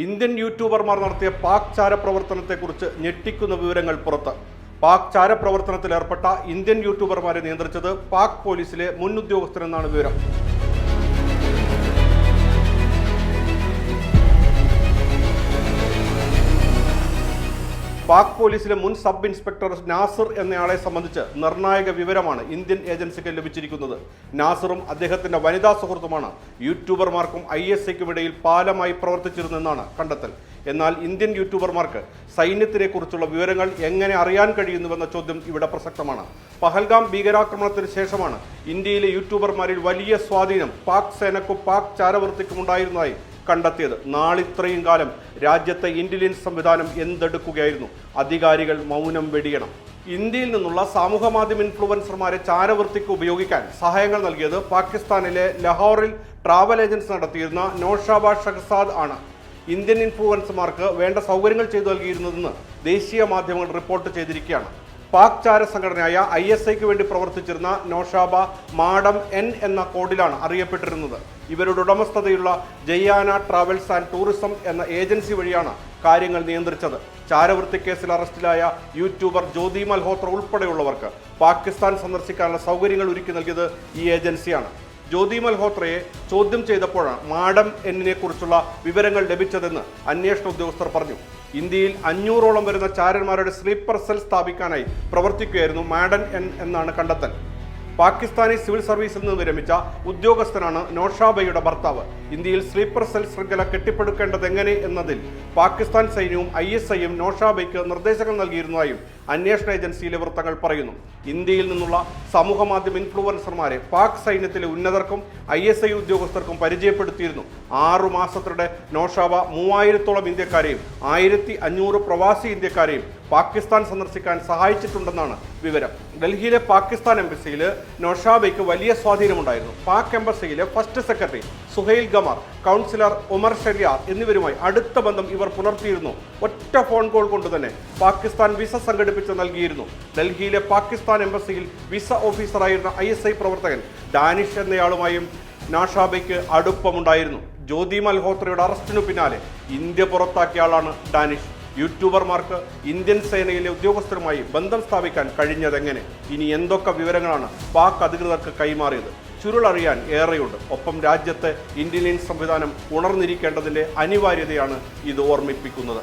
Indian യൂട്യൂബർമാർ നടത്തിയ പാക് ചാരപ്രവർത്തനത്തെക്കുറിച്ച് ഞെട്ടിക്കുന്ന വിവരങ്ങൾ പുറത്ത്. പാക് ചാരപ്രവർത്തനത്തിൽ ഏർപ്പെട്ട ഇന്ത്യൻ യൂട്യൂബർമാരെ നിയന്ത്രിച്ചത് പാക് പോലീസിലെ മുൻ ഉദ്യോഗസ്ഥരെന്നാണ് വിവരം. പാക് പോലീസിലെ മുൻ സബ് ഇൻസ്പെക്ടർ നാസർ എന്നയാളെ സംബന്ധിച്ച് നിർണായക വിവരമാണ് ഇന്ത്യൻ ഏജൻസിക്ക് ലഭിച്ചിരിക്കുന്നത്. നാസറും അദ്ദേഹത്തിന്റെ വനിതാ സുഹൃത്തുമാണ് യൂട്യൂബർമാർക്കും ഐ എസ് ഐക്കുമിടയിൽ പാലമായി പ്രവർത്തിച്ചിരുന്നെന്നാണ് കണ്ടെത്തൽ. എന്നാൽ ഇന്ത്യൻ യൂട്യൂബർമാർക്ക് സൈന്യത്തിനെ കുറിച്ചുള്ള വിവരങ്ങൾ എങ്ങനെ അറിയാൻ കഴിയുന്നുവെന്ന ചോദ്യം ഇവിടെ പ്രസക്തമാണ്. പഹൽഗാം ഭീകരാക്രമണത്തിന് ശേഷമാണ് ഇന്ത്യയിലെ യൂട്യൂബർമാരിൽ വലിയ സ്വാധീനം പാക് സേനക്കും പാക് ചാരവൃത്തിക്കും ഉണ്ടായിരുന്നതായി കണ്ടെത്തിയത്. നാളിത്രയും കാലം രാജ്യത്തെ ഇന്റലിജൻസ് സംവിധാനം എന്തെടുക്കുകയായിരുന്നു? അധികാരികൾ മൗനം വെടിയണം. ഇന്ത്യയിൽ നിന്നുള്ള സാമൂഹ മാധ്യമ ഇൻഫ്ലുവൻസർമാരെ ചാരവൃത്തിക്ക് ഉപയോഗിക്കാൻ സഹായങ്ങൾ നൽകിയത് പാകിസ്ഥാനിലെ ലഹോറിൽ ട്രാവൽ ഏജൻസി നടത്തിയിരുന്ന നോഷാബ ഷഹസാദ് ആണ്. ഇന്ത്യൻ ഇൻഫ്ലുവൻസർമാർക്ക് വേണ്ട സൗകര്യങ്ങൾ ചെയ്തു നൽകിയിരുന്നതെന്ന് ദേശീയ മാധ്യമങ്ങൾ റിപ്പോർട്ട് ചെയ്തിരിക്കുകയാണ്. പാക് ചാര സംഘടനയായ ഐ എസ് ഐക്ക് വേണ്ടി പ്രവർത്തിച്ചിരുന്ന നോഷാബ മാഡം എൻ എന്ന കോഡിലാണ് അറിയപ്പെട്ടിരുന്നത്. ഇവരുടെ ഉടമസ്ഥതയുള്ള ജയ്യാന ട്രാവൽസ് ആൻഡ് ടൂറിസം എന്ന ഏജൻസി വഴിയാണ് കാര്യങ്ങൾ നിയന്ത്രിച്ചത്. ചാരവൃത്തി കേസിൽ അറസ്റ്റിലായ യൂട്യൂബർ ജ്യോതി മൽഹോത്ര ഉൾപ്പെടെയുള്ളവർക്ക് പാകിസ്ഥാൻ സന്ദർശിക്കാനുള്ള സൗകര്യങ്ങൾ ഒരുക്കി നൽകിയത് ഈ ഏജൻസിയാണ്. ജ്യോതി മൽഹോത്രയെ ചോദ്യം ചെയ്തപ്പോഴാണ് മാഡം എന്നിനെ കുറിച്ചുള്ള വിവരങ്ങൾ ലഭിച്ചതെന്ന് അന്വേഷണ ഉദ്യോഗസ്ഥർ പറഞ്ഞു. ഇന്ത്യയിൽ അഞ്ഞൂറോളം വരുന്ന ചാരന്മാരുടെ സ്ലീപ്പർ സെൽ സ്ഥാപിക്കാനായി പ്രവർത്തിക്കുകയായിരുന്നു മാഡൻ എൻ എന്നാണ് കണ്ടെത്തൽ. പാകിസ്ഥാനി സിവിൽ സർവീസിൽ നിന്ന് വിരമിച്ച ഉദ്യോഗസ്ഥനാണ് നോഷാബയുടെ ഭർത്താവ്. ഇന്ത്യയിൽ സ്ലീപ്പർ സെൽ ശൃംഖല കെട്ടിപ്പടുക്കേണ്ടത് എങ്ങനെ എന്നതിൽ പാകിസ്ഥാൻ സൈന്യവും ഐ എസ് ഐയും നോഷാബയ്ക്ക് നിർദ്ദേശങ്ങൾ നൽകിയിരുന്നതായും അന്വേഷണ ഏജൻസിയിലെ വൃത്തങ്ങൾ പറയുന്നു. ഇന്ത്യയിൽ നിന്നുള്ള സമൂഹ മാധ്യമ ഇൻഫ്ലുവൻസർമാരെ പാക് സൈന്യത്തിലെ ഉന്നതർക്കും ഐ എസ് ഐ ഉദ്യോഗസ്ഥർക്കും പരിചയപ്പെടുത്തിയിരുന്നു. ആറു മാസത്തിനിടെ നോഷാവ മൂവായിരത്തോളം ഇന്ത്യക്കാരെയും ആയിരത്തി അഞ്ഞൂറ് പ്രവാസി ഇന്ത്യക്കാരെയും പാകിസ്ഥാൻ സന്ദർശിക്കാൻ സഹായിച്ചിട്ടുണ്ടെന്നാണ് വിവരം. ഡൽഹിയിലെ പാകിസ്ഥാൻ എംബസിയിൽ നൊഷാബയ്ക്ക് വലിയ സ്വാധീനമുണ്ടായിരുന്നു. Pak എംബസിയിലെ first secretary Suhail Qamar counsellor Umar Sheriyar എന്നിവരുമായി അടുത്ത ബന്ധം ഇവർ പുലർത്തിയിരുന്നു. ഒറ്റ ഫോൺ കോൾ കൊണ്ട് തന്നെ പാകിസ്ഥാൻ വിസ സംഘടിപ്പിച്ച്. നൽകിയിരുന്നു. ഡൽഹിയിലെ പാകിസ്ഥാൻ എംബസിയിൽ വിസ ഓഫീസറായിരുന്ന ഐ എസ് ഐ പ്രവർത്തകൻ ഡാനിഷ് എന്നയാളുമായും നാഷാബയ്ക്ക് അടുപ്പമുണ്ടായിരുന്നു. ജ്യോതി മൽഹോത്രയുടെ അറസ്റ്റിനു പിന്നാലെ ഇന്ത്യ പുറത്താക്കിയ ആളാണ് ഡാനിഷ് യൂട്യൂബർമാർക്ക് ഇന്ത്യൻ സേനയിലെ ഉദ്യോഗസ്ഥരുമായി ബന്ധം സ്ഥാപിക്കാൻ കഴിഞ്ഞതെങ്ങനെ? ഇനി എന്തൊക്കെ വിവരങ്ങളാണ് പാക് അധികൃതർക്ക് കൈമാറിയത്? ചുരുളറിയാൻ ഏറെയുണ്ട്. ഒപ്പം രാജ്യത്തെ ഇന്ത്യൻ സംവിധാനം ഉണർന്നിരിക്കേണ്ടതിന്റെ അനിവാര്യതയാണ് ഇത് ഓർമ്മിപ്പിക്കുന്നത്.